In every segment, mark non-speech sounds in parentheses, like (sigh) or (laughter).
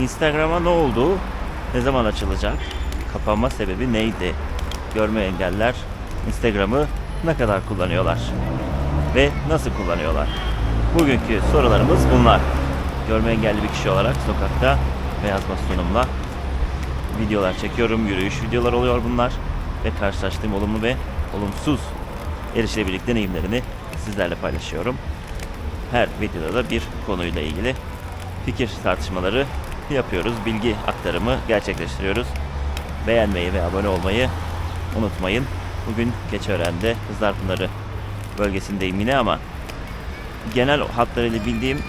Instagram'a ne oldu? Ne zaman açılacak? Kapanma sebebi neydi? Görme engeller Instagram'ı ne kadar kullanıyorlar? Ve nasıl kullanıyorlar? Bugünkü sorularımız bunlar. Görme engelli bir kişi olarak sokakta beyaz bastonumla videolar çekiyorum. Yürüyüş videolar oluyor bunlar. Ve karşılaştığım olumlu ve olumsuz erişilebilirlik deneyimlerini sizlerle paylaşıyorum. Her videoda da bir konuyla ilgili fikir tartışmaları yapıyoruz. Bilgi aktarımı gerçekleştiriyoruz. Beğenmeyi ve abone olmayı unutmayın. Bugün Keçiören'de Kızlarpınarı bölgesindeyim yine ama genel hatlarıyla bildiğim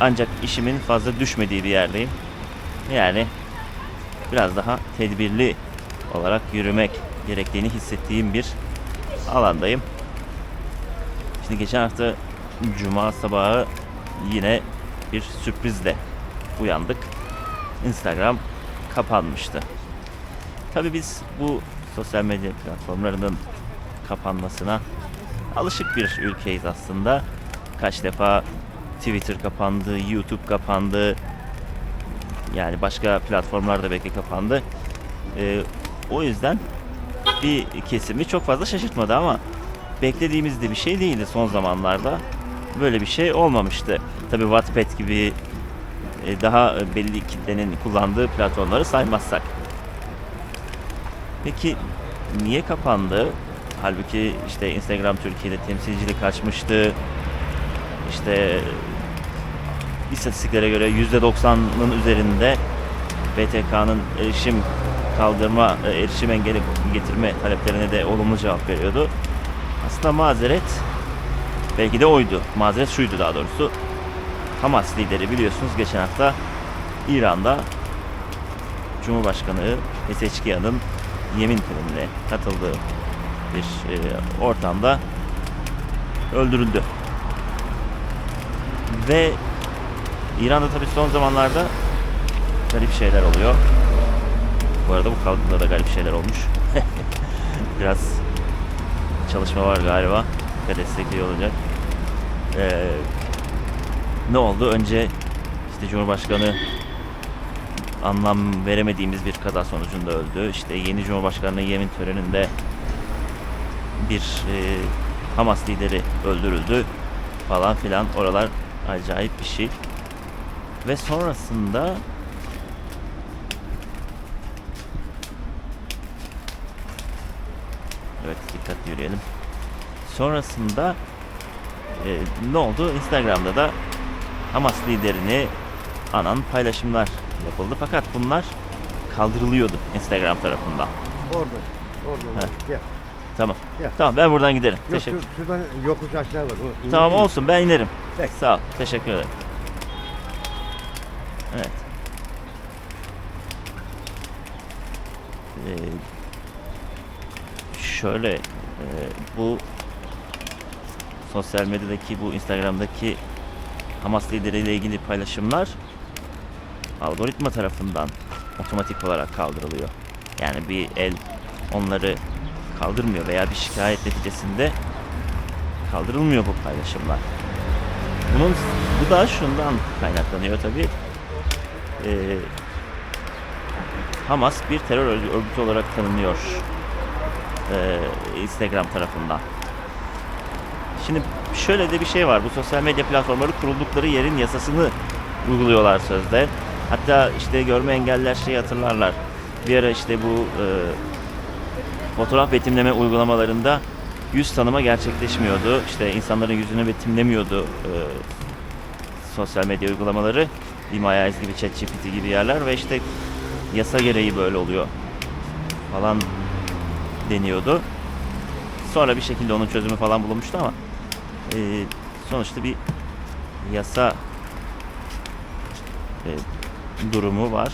ancak işimin fazla düşmediği bir yerdeyim. Yani biraz daha tedbirli olarak yürümek gerektiğini hissettiğim bir alandayım. Şimdi geçen hafta Cuma sabahı yine bir sürprizle uyandık. Instagram kapanmıştı. Tabii biz bu sosyal medya platformlarının kapanmasına alışık bir ülkeyiz aslında. Kaç defa Twitter kapandı, YouTube kapandı. Yani başka platformlar da belki kapandı. Ee, o yüzden bir kesimi çok fazla şaşırtmadı ama beklediğimiz de bir şey değildi son zamanlarda. Böyle bir şey olmamıştı. Tabii Wattpad gibi e, daha belli kitlenin kullandığı platformları saymazsak. Peki niye kapandı? Halbuki işte Instagram Türkiye'de temsilcilik açmıştı. İşte istatistiklere göre %90'ın üzerinde BTK'nın erişim kaldırma, e, erişim engeli getirme taleplerine de olumlu cevap veriyordu. Aslında mazeret belki de oydu. Mazeret şuydu daha doğrusu. Hamas lideri biliyorsunuz geçen hafta İran'da Cumhurbaşkanı Pezeşkiyan'ın yemin törenine katıldığı bir e, ortamda öldürüldü. Ve İran'da tabii son zamanlarda garip şeyler oluyor. Bu arada bu kaldığında da garip şeyler olmuş. (laughs) Biraz çalışma var galiba. Dikkat etsek iyi olacak. Ee, ne oldu? Önce işte Cumhurbaşkanı anlam veremediğimiz bir kaza sonucunda öldü. İşte yeni Cumhurbaşkanı'nın yemin töreninde bir e, Hamas lideri öldürüldü falan filan. Oralar acayip bir şey. Ve sonrasında Evet dikkatli yürüyelim. Sonrasında e, ne oldu? Instagram'da da Hamas liderini anan paylaşımlar yapıldı. Fakat bunlar kaldırılıyordu Instagram tarafından. Orada. Orada. Gel. Tamam. Gel. Tamam ben buradan giderim. Yok, Teşekkür. şur- şuradan yokuş aşağı var. O- Tamam in- olsun ben inerim. Peki. Sağ ol. Teşekkür ederim. Evet. Ee, şöyle e, bu sosyal medyadaki bu Instagram'daki Hamas lideriyle ilgili paylaşımlar algoritma tarafından otomatik olarak kaldırılıyor. Yani bir el onları kaldırmıyor veya bir şikayet neticesinde kaldırılmıyor bu paylaşımlar. Bunun bu da şundan kaynaklanıyor tabi. Hamas bir terör örgü- örgütü olarak tanınıyor ee, Instagram tarafından. Şimdi şöyle de bir şey var. Bu sosyal medya platformları kuruldukları yerin yasasını uyguluyorlar sözde. Hatta işte görme engeller şeyi hatırlarlar. Bir ara işte bu e, fotoğraf betimleme uygulamalarında yüz tanıma gerçekleşmiyordu. İşte insanların yüzünü betimlemiyordu e, sosyal medya uygulamaları. Himayayız gibi, ChatGPT gibi yerler ve işte yasa gereği böyle oluyor falan deniyordu. Sonra bir şekilde onun çözümü falan bulunmuştu ama e, sonuçta bir yasa e, durumu var.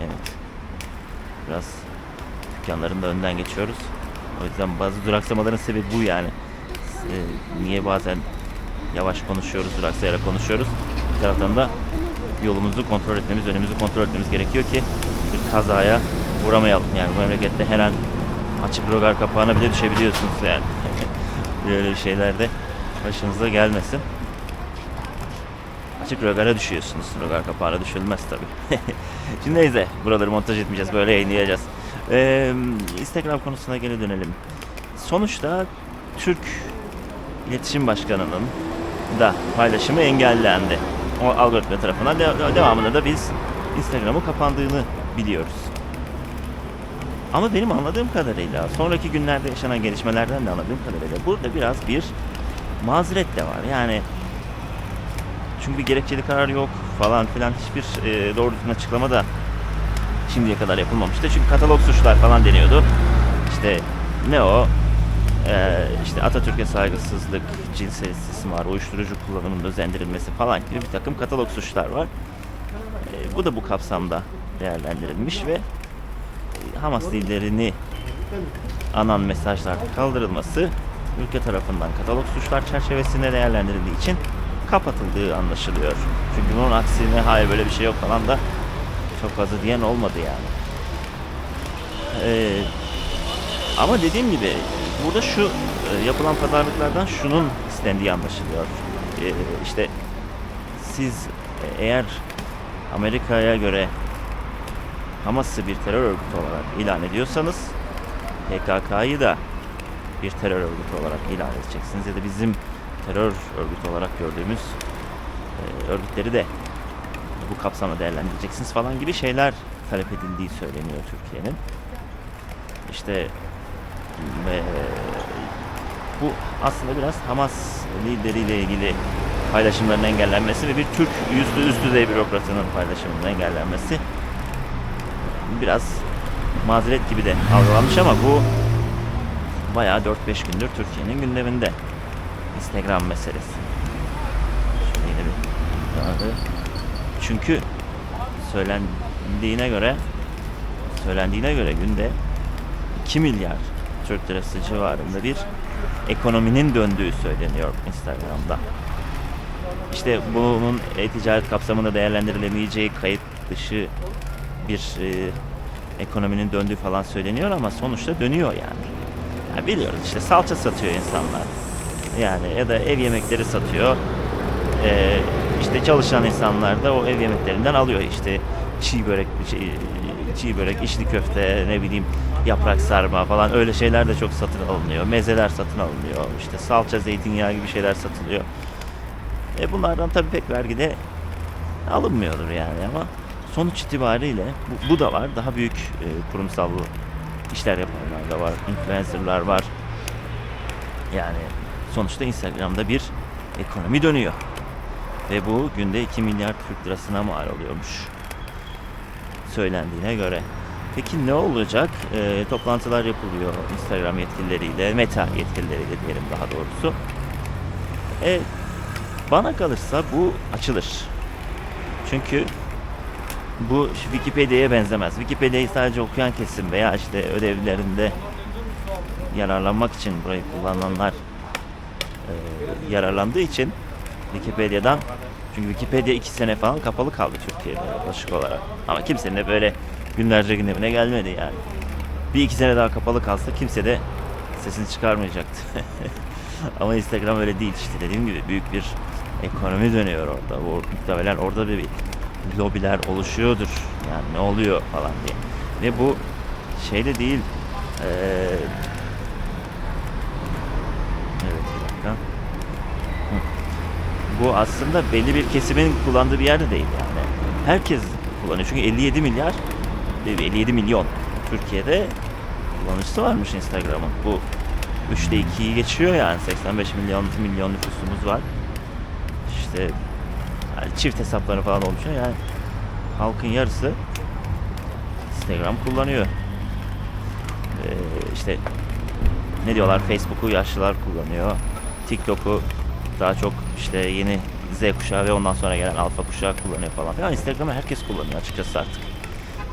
Evet. Biraz dükkanların da önden geçiyoruz. O yüzden bazı duraksamaların sebebi bu yani. E, niye bazen yavaş konuşuyoruz, duraksayarak konuşuyoruz. Bir taraftan da yolumuzu kontrol etmemiz, önümüzü kontrol etmemiz gerekiyor ki bir kazaya uğramayalım. Yani bu memlekette her an açık logar kapağına bile düşebiliyorsunuz yani. (laughs) Böyle şeyler de başınıza gelmesin. birazcık rögara düşüyorsunuz. Rögar kapağına düşülmez tabii. (laughs) Şimdi neyse buraları montaj etmeyeceğiz böyle yayınlayacağız. Ee, Instagram konusuna geri dönelim. Sonuçta Türk İletişim Başkanı'nın da paylaşımı engellendi. O algoritma tarafından De- devamında da biz Instagram'ı kapandığını biliyoruz. Ama benim anladığım kadarıyla sonraki günlerde yaşanan gelişmelerden de anladığım kadarıyla burada biraz bir mazeret de var. Yani çünkü bir gerekçeli karar yok falan filan hiçbir e, doğru düzgün açıklama da şimdiye kadar yapılmamıştı. Çünkü katalog suçlar falan deniyordu. İşte ne o? Ee, işte Atatürk'e saygısızlık, cinsel istismar, uyuşturucu kullanımının özendirilmesi falan gibi bir takım katalog suçlar var. Ee, bu da bu kapsamda değerlendirilmiş ve Hamas liderini anan mesajlar kaldırılması ülke tarafından katalog suçlar çerçevesinde değerlendirildiği için kapatıldığı anlaşılıyor. Çünkü bunun aksine hayır böyle bir şey yok falan da çok fazla diyen olmadı yani. Ee, ama dediğim gibi burada şu e, yapılan pazarlıklardan şunun istendiği anlaşılıyor. Ee, işte siz e, eğer Amerika'ya göre Hamas'ı bir terör örgütü olarak ilan ediyorsanız PKK'yı da bir terör örgütü olarak ilan edeceksiniz ya da bizim terör örgütü olarak gördüğümüz e, örgütleri de bu kapsamda değerlendireceksiniz falan gibi şeyler talep edildiği söyleniyor Türkiye'nin. İşte ve bu aslında biraz Hamas lideriyle ilgili paylaşımların engellenmesi ve bir Türk yüzlü üst düzey bürokratının paylaşımının engellenmesi biraz mazeret gibi de algılanmış ama bu bayağı 4-5 gündür Türkiye'nin gündeminde. Instagram meselesi. Yine bir abi. Çünkü söylendiğine göre söylendiğine göre günde 2 milyar Türk lirası civarında bir ekonominin döndüğü söyleniyor Instagram'da. İşte bunun e-ticaret kapsamında değerlendirilemeyeceği kayıt dışı bir e, ekonominin döndüğü falan söyleniyor ama sonuçta dönüyor yani. Ya biliyoruz işte salça satıyor insanlar. Yani ya da ev yemekleri satıyor. Ee, işte çalışan insanlar da o ev yemeklerinden alıyor işte çiğ börek, çiğ, çiğ börek, içli köfte, ne bileyim yaprak sarma falan öyle şeyler de çok satın alınıyor. Mezeler satın alınıyor. İşte salça, zeytinyağı gibi şeyler satılıyor. E bunlardan tabii pek vergi de alınmıyordur yani ama sonuç itibariyle bu, bu da var. Daha büyük e, kurumsal işler yapanlar da var. Influencerlar var. Yani sonuçta Instagram'da bir ekonomi dönüyor. Ve bu günde 2 milyar Türk lirasına mal oluyormuş. Söylendiğine göre. Peki ne olacak? E, toplantılar yapılıyor Instagram yetkilileriyle, Meta yetkilileriyle diyelim daha doğrusu. E, bana kalırsa bu açılır. Çünkü bu Wikipedia'ya benzemez. Wikipedia'yı sadece okuyan kesim veya işte ödevlerinde yararlanmak için burayı kullananlar e, yararlandığı için Wikipedia'dan çünkü Wikipedia iki sene falan kapalı kaldı Türkiye'de yaklaşık olarak. Ama kimsenin de böyle günlerce gündemine gelmedi yani. Bir iki sene daha kapalı kalsa kimse de sesini çıkarmayacaktı. (laughs) Ama Instagram öyle değil işte dediğim gibi büyük bir ekonomi dönüyor orada. O, muhtemelen orada bir, lobiler oluşuyordur. Yani ne oluyor falan diye. Ve bu şeyde değil. Eee evet bir dakika. Bu aslında belli bir kesimin kullandığı bir yerde değil yani. Herkes kullanıyor. Çünkü 57 milyar 57 milyon Türkiye'de kullanıcısı varmış Instagram'ın. Bu 3'te 2'yi geçiyor yani 85 milyon milyon nüfusumuz var. İşte yani çift hesapları falan oluşuyor yani halkın yarısı Instagram kullanıyor. Ee, işte ne diyorlar Facebook'u yaşlılar kullanıyor. TikTok'u daha çok işte yeni Z kuşağı ve ondan sonra gelen alfa kuşağı kullanıyor falan. Yani Instagram'ı herkes kullanıyor açıkçası artık.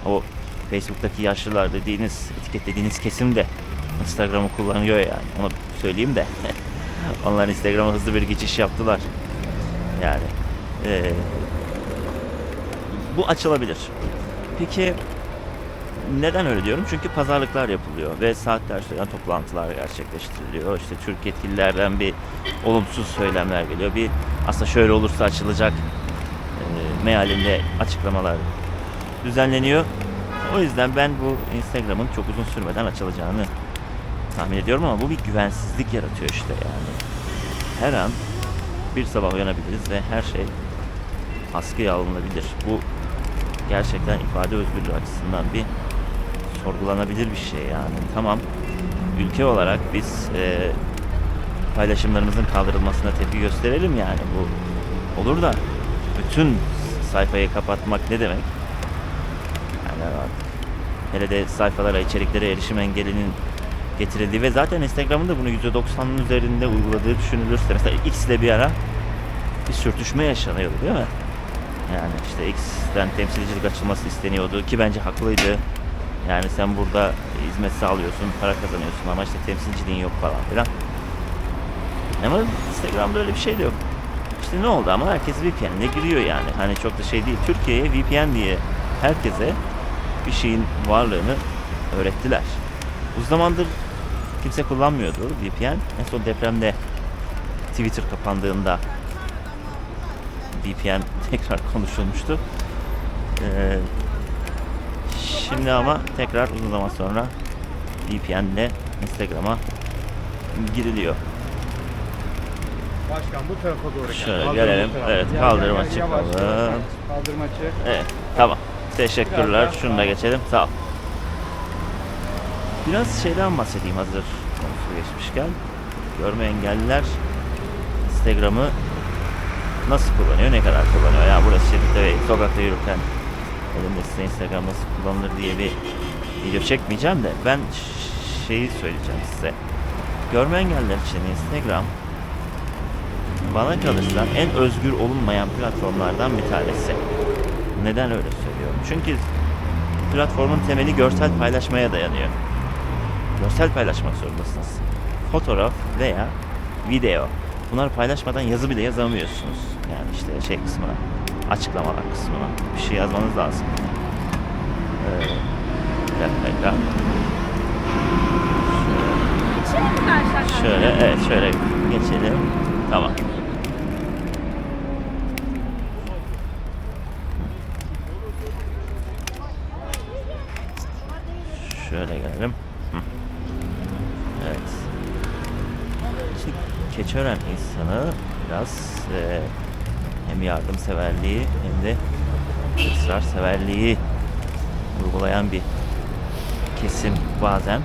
O Facebook'taki yaşlılar dediğiniz, etiketlediğiniz kesim de Instagram'ı kullanıyor yani. Onu söyleyeyim de. (laughs) Onlar Instagram'a hızlı bir geçiş yaptılar. Yani eee, bu açılabilir. Peki neden öyle diyorum? Çünkü pazarlıklar yapılıyor ve saatler süren toplantılar gerçekleştiriliyor. İşte Türk yetkililerden bir olumsuz söylemler geliyor. Bir aslında şöyle olursa açılacak mealinde açıklamalar düzenleniyor. O yüzden ben bu Instagram'ın çok uzun sürmeden açılacağını tahmin ediyorum ama bu bir güvensizlik yaratıyor işte yani. Her an bir sabah uyanabiliriz ve her şey askıya alınabilir. Bu gerçekten ifade özgürlüğü açısından bir sorgulanabilir bir şey yani. Tamam ülke olarak biz e, paylaşımlarımızın kaldırılmasına tepki gösterelim yani bu olur da bütün sayfayı kapatmak ne demek? Yani artık hele de sayfalara, içeriklere erişim engelinin getirildiği ve zaten Instagram'ın da bunu %90'ın üzerinde uyguladığı düşünülürse mesela X ile bir ara bir sürtüşme yaşanıyordu değil mi? Yani işte X'ten temsilcilik açılması isteniyordu ki bence haklıydı. Yani sen burada hizmet sağlıyorsun, para kazanıyorsun ama işte temsilciliğin yok falan filan. Ama Instagram'da öyle bir şey de yok. İşte ne oldu ama herkes VPN'le giriyor yani. Hani çok da şey değil. Türkiye'ye VPN diye herkese bir şeyin varlığını öğrettiler. Uzun zamandır kimse kullanmıyordu VPN. En son depremde Twitter kapandığında VPN (laughs) tekrar konuşulmuştu. Ee, şimdi ama tekrar uzun zaman sonra VPN ile Instagram'a giriliyor. Başkan bu tarafa doğru gel. Şöyle Kaldırma gelelim. tarafı. Evet, Gel, kaldırıma gel, gel, çıkalım. Kaldırma çık. Evet, tamam. Teşekkürler. Şunu da geçelim. Sağ ol. Biraz şeyden bahsedeyim hazır konusu geçmişken. Görme engelliler Instagram'ı nasıl kullanıyor, ne kadar kullanıyor? Ya burası şeritte ve sokakta yürürken elimde size Instagram nasıl kullanılır diye bir video çekmeyeceğim de ben şeyi söyleyeceğim size. Görme engelliler için Instagram bana kalırsa en özgür olunmayan platformlardan bir tanesi. Neden öyle söylüyorum? Çünkü platformun temeli görsel paylaşmaya dayanıyor. Görsel paylaşmak zorundasınız. Fotoğraf veya video. Bunları paylaşmadan yazı bile yazamıyorsunuz. Yani işte şey kısmına, açıklamalar kısmına bir şey yazmanız lazım. Ee? Şöyle, evet şöyle geçelim. Tamam. Şöyle gelelim. Evet. Şimdi Keçiören insanı biraz e, yardımseverliği hem de ısrarseverliği uygulayan bir kesim bazen.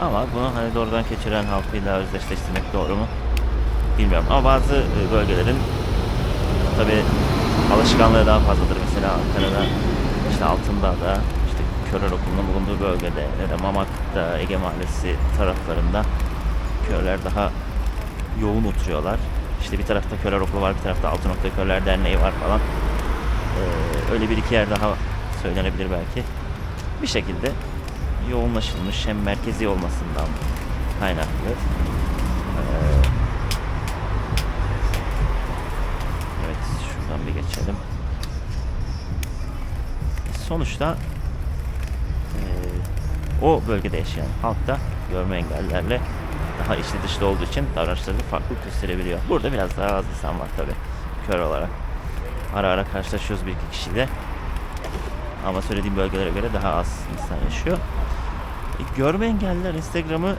Ama bunu hani doğrudan Keçiören halkıyla özdeşleştirmek doğru mu? Bilmiyorum. Ama bazı e, bölgelerin tabi alışkanlığı daha fazladır. Mesela Ankara'da işte Altındağ'da işte Körer Okulu'nun bulunduğu bölgede ya da Mamak'ta Ege Mahallesi taraflarında körler daha yoğun oturuyorlar. İşte bir tarafta Körer Okulu var, bir tarafta Altınok'ta Körler Derneği var falan. Ee, öyle bir iki yer daha söylenebilir belki. Bir şekilde yoğunlaşılmış hem merkezi olmasından kaynaklı. Ee, evet şuradan bir geçelim. Sonuçta ee, o bölgede yaşayan halk da görme engellilerle daha içli dışlı olduğu için davranışları farklılık gösterebiliyor. Burada biraz daha az insan var tabi kör olarak. Ara ara karşılaşıyoruz bir iki kişiyle. Ama söylediğim bölgelere göre daha az insan yaşıyor. E, görme engelliler Instagram'ı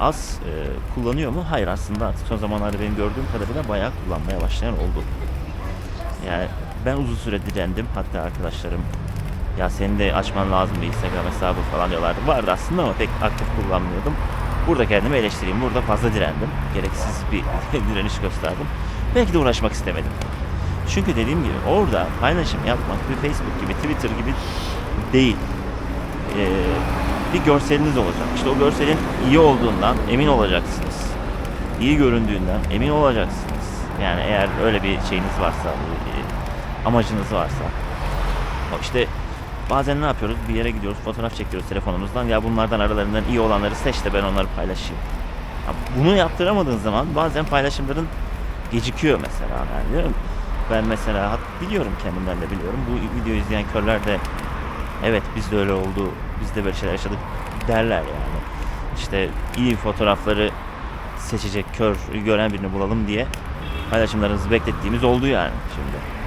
az e, kullanıyor mu? Hayır aslında artık son zamanlarda benim gördüğüm kadarıyla bayağı kullanmaya başlayan oldu. Yani ben uzun süre direndim. Hatta arkadaşlarım ya senin de açman lazım bir Instagram hesabı falan diyorlardı. Vardı aslında ama pek aktif kullanmıyordum. Burada kendimi eleştireyim. Burada fazla direndim. Gereksiz bir (laughs) direniş gösterdim. Belki de uğraşmak istemedim. Çünkü dediğim gibi orada paylaşım yapmak bir Facebook gibi, Twitter gibi değil. Ee, bir görseliniz olacak. İşte o görselin iyi olduğundan emin olacaksınız. İyi göründüğünden emin olacaksınız. Yani eğer öyle bir şeyiniz varsa, bir amacınız varsa. İşte bazen ne yapıyoruz? Bir yere gidiyoruz, fotoğraf çekiyoruz telefonumuzdan. Ya bunlardan aralarından iyi olanları seç de ben onları paylaşayım. Ha, bunu yaptıramadığın zaman bazen paylaşımların gecikiyor mesela. Yani mi? Ben mesela biliyorum kendimden de biliyorum. Bu videoyu izleyen körler de evet biz de öyle oldu, biz de böyle şeyler yaşadık derler yani. İşte iyi fotoğrafları seçecek kör gören birini bulalım diye paylaşımlarınızı beklettiğimiz oldu yani şimdi.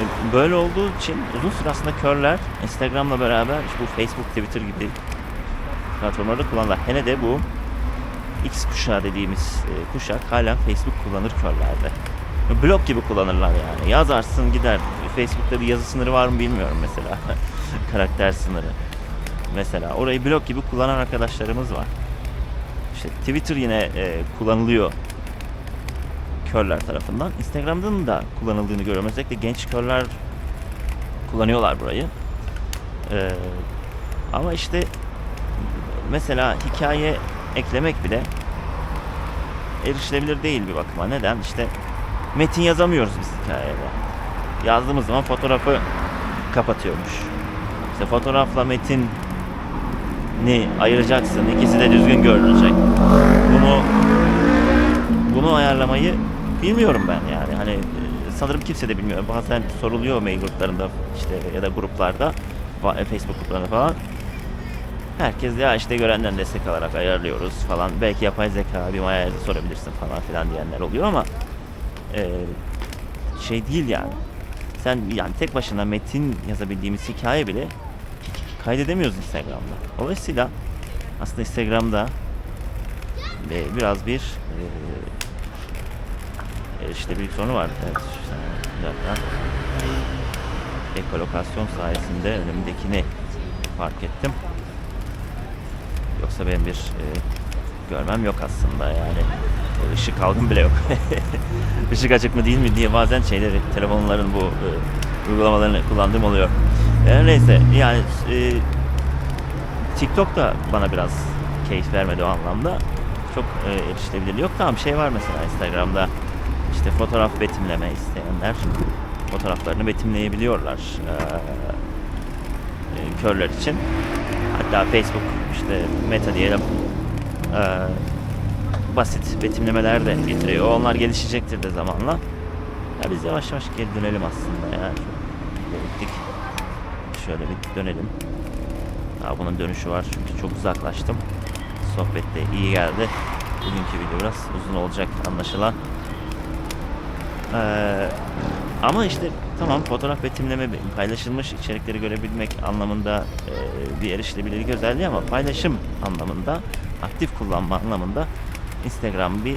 E, Böyle olduğu için uzun süre körler Instagram'la beraber işte bu Facebook, Twitter gibi platformları kullanırlar. Hele de bu X kuşağı dediğimiz e, kuşak hala Facebook kullanır körlerde. Blog gibi kullanırlar yani. Yazarsın gider. Facebook'ta bir yazı sınırı var mı bilmiyorum mesela. (laughs) Karakter sınırı. Mesela orayı blog gibi kullanan arkadaşlarımız var. İşte Twitter yine e, kullanılıyor körler tarafından. Instagram'dan da kullanıldığını görüyorum. Özellikle genç körler kullanıyorlar burayı. Ee, ama işte mesela hikaye eklemek bile erişilebilir değil bir bakıma. Neden? İşte metin yazamıyoruz biz hikayede. Yazdığımız zaman fotoğrafı kapatıyormuş. İşte fotoğrafla metin ni ayıracaksın. İkisi de düzgün görünecek. Bunu bunu ayarlamayı bilmiyorum ben yani. Hani e, sanırım kimse de bilmiyor. Bazen soruluyor mail gruplarında işte ya da gruplarda e, Facebook gruplarında falan. Herkes ya işte görenden destek alarak ayarlıyoruz falan. Belki yapay zeka bir maya sorabilirsin falan filan diyenler oluyor ama e, şey değil yani. Sen yani tek başına metin yazabildiğimiz hikaye bile kaydedemiyoruz Instagram'da. Dolayısıyla aslında Instagram'da e, biraz bir e, erişilebilirlik sorunu var. Evet, dakika. Ekolokasyon sayesinde önümdekini fark ettim. Yoksa benim bir e, görmem yok aslında yani. E, Işık algım bile yok. (laughs) Işık açık mı değil mi diye bazen şeyleri, telefonların bu e, uygulamalarını kullandığım oluyor. E, neyse yani e, TikTok da bana biraz keyif vermedi o anlamda. Çok e, erişilebilir. Yok tamam şey var mesela Instagram'da işte fotoğraf betimleme isteyenler fotoğraflarını betimleyebiliyorlar. E, körler için. Hatta Facebook işte Meta diyelim ee, basit betimlemeler de getiriyor. Onlar gelişecektir de zamanla. Ya biz yavaş yavaş geri dönelim aslında ya. Gittik. Şöyle bir dönelim. Daha bunun dönüşü var çünkü çok uzaklaştım. Sohbet de iyi geldi. Bugünkü video biraz uzun olacak anlaşılan. Ee, ama işte tamam fotoğraf betimleme paylaşılmış içerikleri görebilmek anlamında e, bir erişilebilirlik özelliği ama paylaşım anlamında aktif kullanma anlamında Instagram bir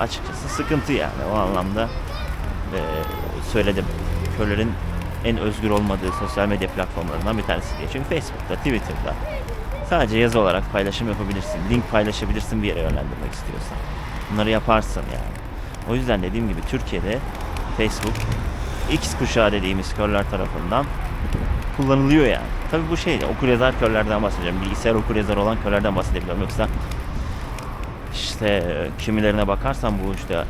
açıkçası sıkıntı yani o anlamda e, söyledim körlerin en özgür olmadığı sosyal medya platformlarından bir tanesi diye. Çünkü Facebook'ta, Twitter'da sadece yazı olarak paylaşım yapabilirsin. Link paylaşabilirsin bir yere yönlendirmek istiyorsan. Bunları yaparsın yani. O yüzden dediğim gibi Türkiye'de Facebook X kuşağı dediğimiz körler tarafından kullanılıyor yani. Tabi bu şey okuryazar körlerden bahsediyorum. Bilgisayar okuryazar olan körlerden bahsedebiliyorum. Yoksa işte kimilerine bakarsan bu işte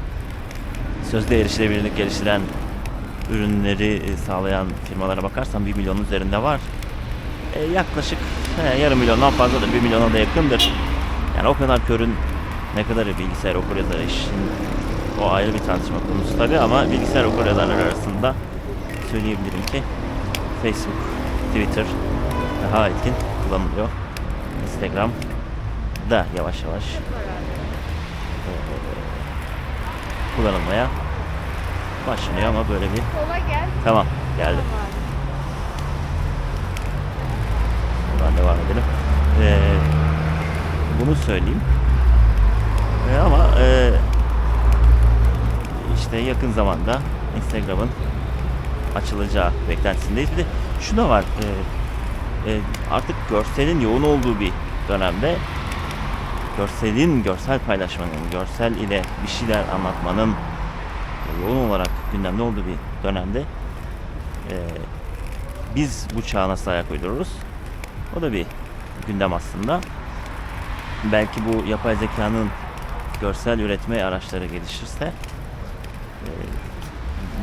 sözde erişilebilirlik geliştiren ürünleri sağlayan firmalara bakarsan 1 milyonun üzerinde var. E, yaklaşık he, yarım milyondan fazladır. 1 milyona da yakındır. Yani o kadar körün ne kadar bilgisayar okuryazar işin o ayrı bir tartışma konusu tabi ama bilgisayar okuryazarlar arasında söyleyebilirim ki Facebook, Twitter daha etkin kullanılıyor. Instagram da yavaş yavaş eee, kullanılmaya başlanıyor ama böyle bir tamam geldi. Buradan devam edelim. Eee, bunu söyleyeyim. Eee, ama eee, işte yakın zamanda Instagram'ın açılacağı beklentisindeyiz. Bir de şu da var. eee, eee, artık görselin yoğun olduğu bir dönemde görselin, görsel paylaşmanın, görsel ile bir şeyler anlatmanın yoğun olarak gündemde olduğu bir dönemde eee, biz bu çağa nasıl ayak uydururuz? O da bir gündem aslında. Belki bu yapay zekanın görsel üretme araçları gelişirse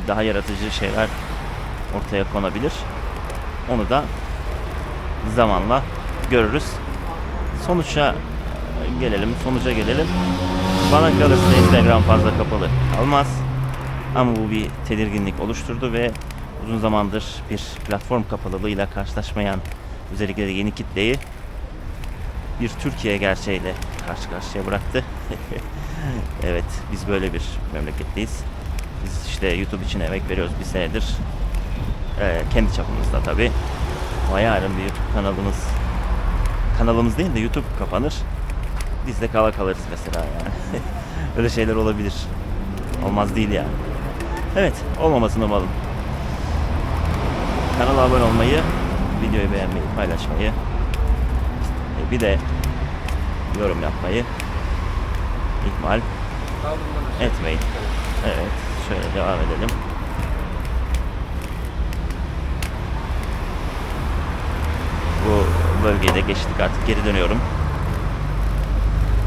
daha yaratıcı şeyler ortaya konabilir. Onu da zamanla görürüz. Sonuça gelelim, sonuca gelelim. Bana kalırsa Instagram fazla kapalı kalmaz. Ama bu bir tedirginlik oluşturdu ve uzun zamandır bir platform kapalılığıyla karşılaşmayan özellikle de yeni kitleyi bir Türkiye gerçeğiyle karşı karşıya bıraktı. (laughs) evet, biz böyle bir memleketteyiz. Biz işte YouTube için emek veriyoruz bir senedir. Ee, kendi çapımızda tabii. Ama yarın bir YouTube kanalımız kanalımız değil de YouTube kapanır. Biz de kala kalırız mesela yani. (laughs) Öyle şeyler olabilir. Olmaz değil yani. Evet, olmamasını umalım. Kanala abone olmayı, videoyu beğenmeyi, paylaşmayı, e, bir de yorum yapmayı ihmal aşağı. etmeyin. Evet, şöyle devam edelim. Bu bölgeyi de geçtik artık geri dönüyorum.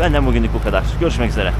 Benden bugünlük bu kadar. Görüşmek üzere.